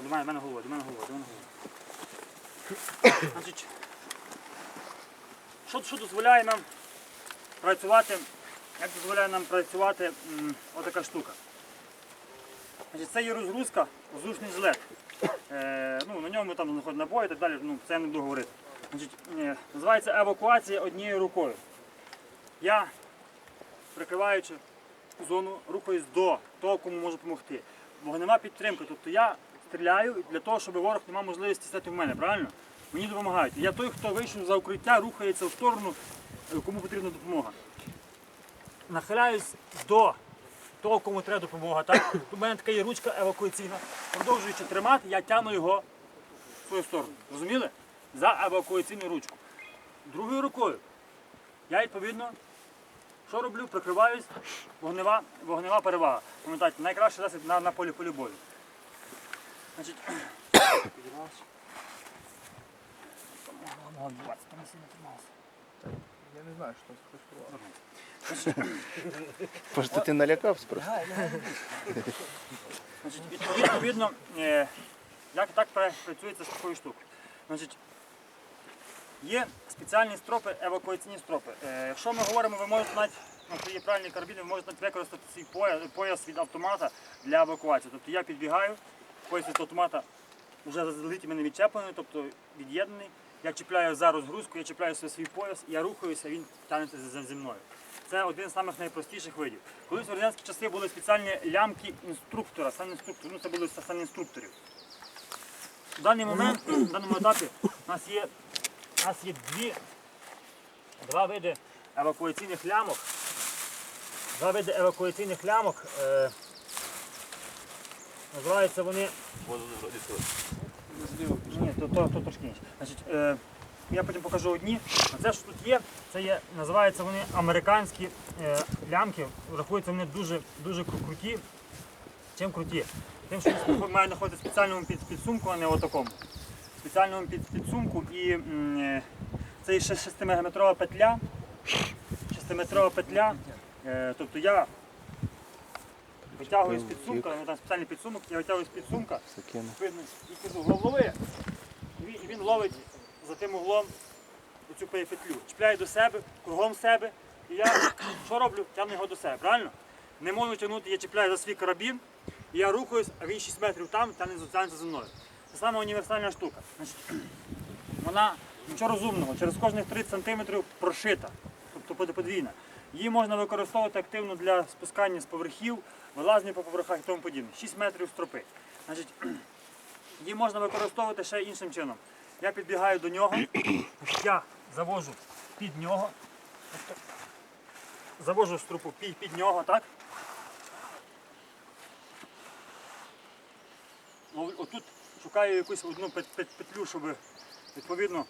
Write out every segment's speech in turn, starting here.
до мене, до мене головою, до мене головою, до мене головою. Значить, що, що дозволяє нам працювати, як дозволяє нам працювати отака штука. Значить, це є розгрузка, воздушний жилет. Е, ну, на ньому там знаходять набої і так далі, ну, це я не буду говорити. Значить, е, називається евакуація однією рукою. Я, прикриваючи зону, рухаюсь до того, кому можу допомогти. Вогнева підтримка. Тобто я стріляю для того, щоб ворог не мав можливості стати в мене, правильно? Мені допомагають. Я той, хто вийшов за укриття, рухається в сторону, е, кому потрібна допомога. Нахиляюсь до того, кому треба допомога. Так? У мене така є ручка евакуаційна. Продовжуючи тримати, я тягну його в свою сторону. Розуміли? За евакуаційну ручку. Другою рукою я відповідно що роблю? Прикриваюсь, вогнева, вогнева перевага. Пам'ятайте, найкраще засіб на, на полі полі бою. Значить, підірвався. Помогла відбуватися, там сильно тримався. Я не знаю, що спрацювало. Може, ти налякався просто? Значить, відповідно, е, як так працюється з такою штукою. Значить, є спеціальні стропи, евакуаційні стропи. Е, якщо ми говоримо, ви можете навіть, ну, якщо є правильні карабіни, ви можете навіть використати свій пояс, пояс від автомата для евакуації. Тобто я підбігаю, пояс автомата вже заздалегідь мене відчеплений, тобто від'єднаний. Я чіпляю за розгрузку, я чіпляю свій пояс, я рухаюся, він тягнеться зі мною. Це один з самих найпростіших видів. Колись в радянські часи були спеціальні лямки інструктора, сам ну це були саме інструкторів. В даний момент, в даному етапі, у нас є, у нас є дві, два види евакуаційних лямок. Два види евакуаційних лямок. Е, називаються вони ні, то, то, то трошки інше. Значить, е, я потім покажу одні. А це що тут є, це є, називаються вони американські е, лямки. Рахуються вони дуже, дуже круті. Чим круті? Тим, що вони мають знаходити в спеціальному під, підсумку, а не отакому. В спеціальному під, підсумку і е, це є ще 6-метрова петля. 6-метрова петля. Е, тобто я витягую з підсумка, ну, там спеціальний підсумок, я витягую з підсумка видно, і кажу, «Лов- лови. І він, ловить за тим углом оцю пе- петлю. Чіпляє до себе, кругом себе. І я що роблю? Тягну його до себе, правильно? Не можу тягнути, я чіпляю за свій карабін, і я рухаюсь, а він 6 метрів там, тягнеться за мною. Це саме універсальна штука. Вона нічого розумного, через кожних 30 см прошита, тобто под- подвійна. Її можна використовувати активно для спускання з поверхів, вилазні по поверхах і тому подібне. 6 метрів стропи. Значить, її можна використовувати ще іншим чином. Я підбігаю до нього, я завожу під нього, завожу струпу під, під нього, так? Отут шукаю якусь одну пет- пет- петлю, щоб відповідно.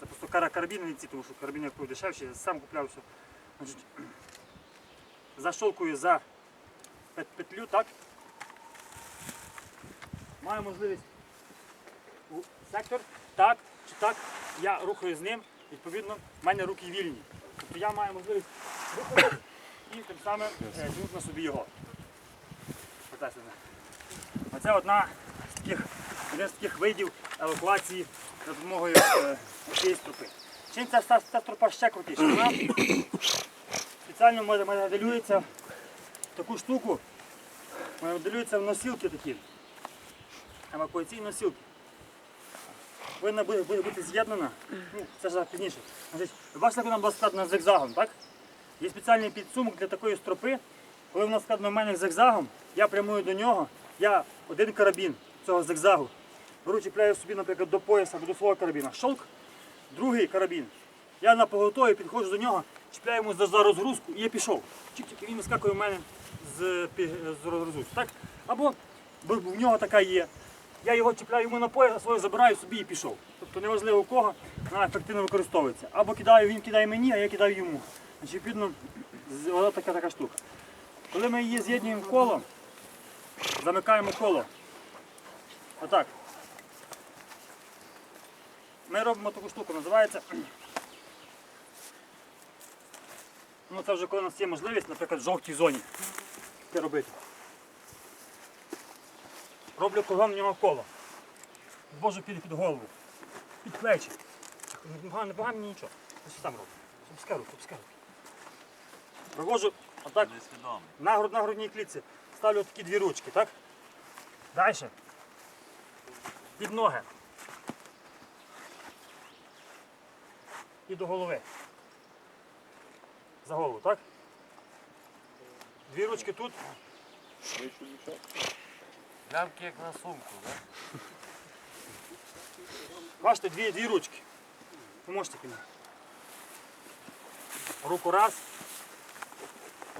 Це просто кара карабіни не ці, тому що карабіни як дешевші, я сам купляв все. Значить, защолкую за пет- петлю, так? Маю можливість сектор, так чи так, я рухаю з ним, відповідно, в мене руки вільні. Тобто я маю можливість рухати і тим самим е, тягнути на собі його. Оце одна з таких, один з таких видів евакуації за допомогою е, цієї стропи. Чим ця, ця, ця стропа ще крутіша? Вона спеціально моде- моделюється таку штуку, моделюється в носілки такі, евакуаційні носілки. Повинна бути, бути, бути з'єднана, ну, це ж пізніше. Бачите, вона була складена зигзагом, так? Є спеціальний підсумок для такої стропи. Коли вона складена в мене зигзагом, я прямую до нього, я один карабін цього зигзагу беру, чіпляю собі, наприклад, до пояса або до свого карабіна. Шолк, другий карабін. Я на поготові підходжу до нього, чіпляю йому за, за розгрузку і я пішов. Чик-чик, він вискакує в мене з, з розгрузки. Так? Або в нього така є. Я його чіпляю йому на пояс, а своє забираю собі і пішов. Тобто неважливо у кого, вона ефективно використовується. Або кидаю, він кидає мені, а я кидаю йому. Значить, відповідно, вона така така штука. Коли ми її з'єднуємо коло, замикаємо коло. Отак. Ми робимо таку штуку, називається. Ну це вже коли у нас є можливість, наприклад, в жовтій зоні. Це робити. роблю кругом нього коло. Божу піде під голову, під плечі. Не не багато нічого. Ось сам роблю. Опускай руки, опускай руки. Провожу отак на, груд, на грудній клітці. Ставлю такі дві ручки, так? Далі. Під ноги. І до голови. За голову, так? Дві ручки тут. Лямки як на сумку, да? Бачите, дві, дві ручки. Поможете мені. Руку раз,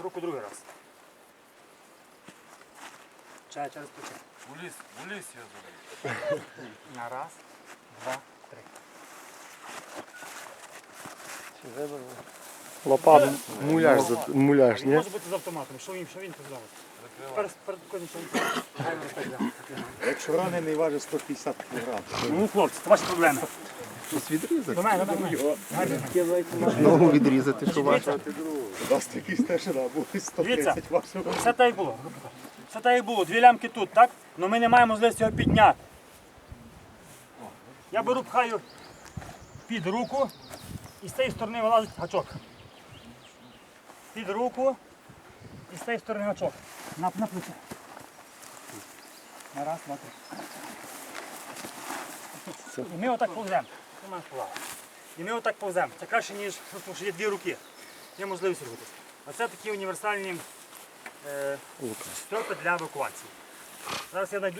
руку другий раз. Чай через плече. У ліс, у ліс я забув. На раз, два, три. Лопат, муляж, за- муляж, ні? може бути з автоматом. Що він, що він? Перед кожним розповідає. Якщо ранений важить 150 кг. Ну, хлопці, це ваші проблеми. Щось До мене, до мене. Ногу відрізати, що важко. У вас такий старшина, був 130 вашого. Все так і було. Все так і було. Дві лямки тут, так? Але ми не маємо можливості його підняти. Я беру, пхаю під руку і з цієї сторони вилазить гачок. Під руку і з цієї сторони гачок. На, на плече. На раз, два, три. І ми отак повземо. І ми отак повземо. Це краще, ніж тому що є дві руки. Є можливість рухатися. А це такі універсальні е, стропи для евакуації. Зараз я знайду